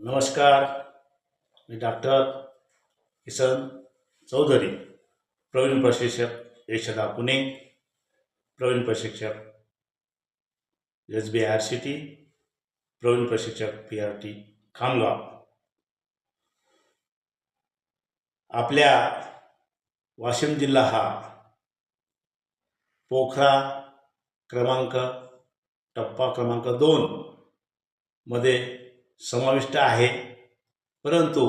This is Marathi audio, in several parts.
नमस्कार मी डॉक्टर किसन चौधरी प्रवीण प्रशिक्षक यशदा पुणे प्रवीण प्रशिक्षक S B R C T Pravin प्रशिक्षक पी आर टी खामगाव. आपल्या वाशिम जिल्हा हा पोखरा क्रमांक टप्पा क्रमांक दोन मध्ये समाविष्ट आहे. परंतु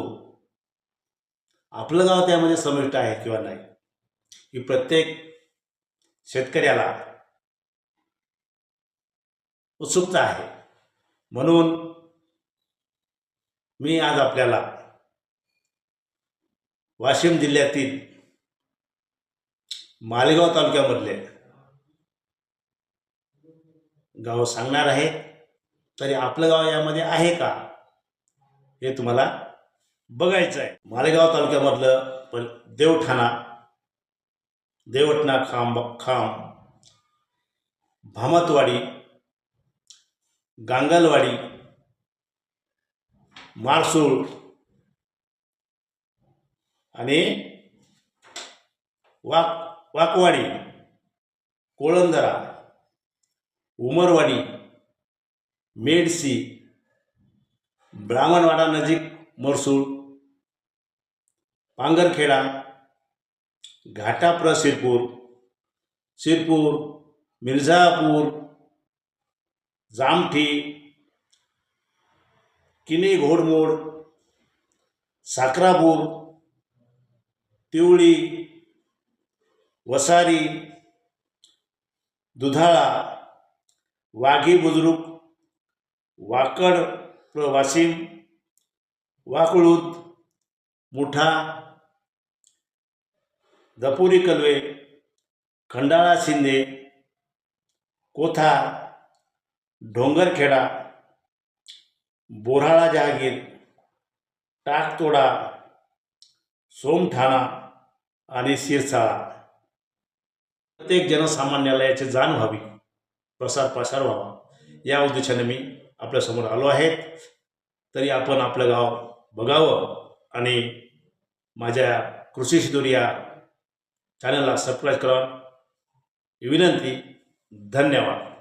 आपलं गाव त्यामध्ये समाविष्ट आहे किंवा नाही ही प्रत्येक शेतकऱ्याला उत्सुकता आहे. म्हणून मी आज आपल्याला वाशिम जिल्ह्यातील मालेगाव तालुक्यामधले गाव सांगणार आहे. तरी आपलं गाव यामध्ये आहे का? हे तुम्हाला बघायचं आहे मालेगाव तालुक्यामधलं पण देवठाणा देवटणा खांब खांब भामतवाडी गांगलवाडी माळसूळ आणि वाक वाकवाडी कोळंदरा उमरवाडी मेडसी ब्राह्मणवाडा नजीक मोरसूळ पांगरखेडा घाटाप्र शिरपूर शिरपूर मिर्झापूर जामठी किनी घोडमोड साखरापूर तिवळी वसारी दुधाळा वाघी बुजुर्ग वाकड वाशिम वाकळूद मुठा दपुरी कलवे खंडाळा शिंदे कोथा डोंगरखेडा बोराळा जहागीर टाकतोडा सोमठाणा आणि सिरसाळा प्रत्येक जनसामान्याला याची जाण व्हावी प्रसार प्रसार व्हावा. या उद्देशाने मी आपल्यासमोर आलो आहेत तरी आपण आपलं गाव बघावं आणि माझ्या कृषी शिदूर या चॅनलला सबस्क्राईब करा विनंती धन्यवाद.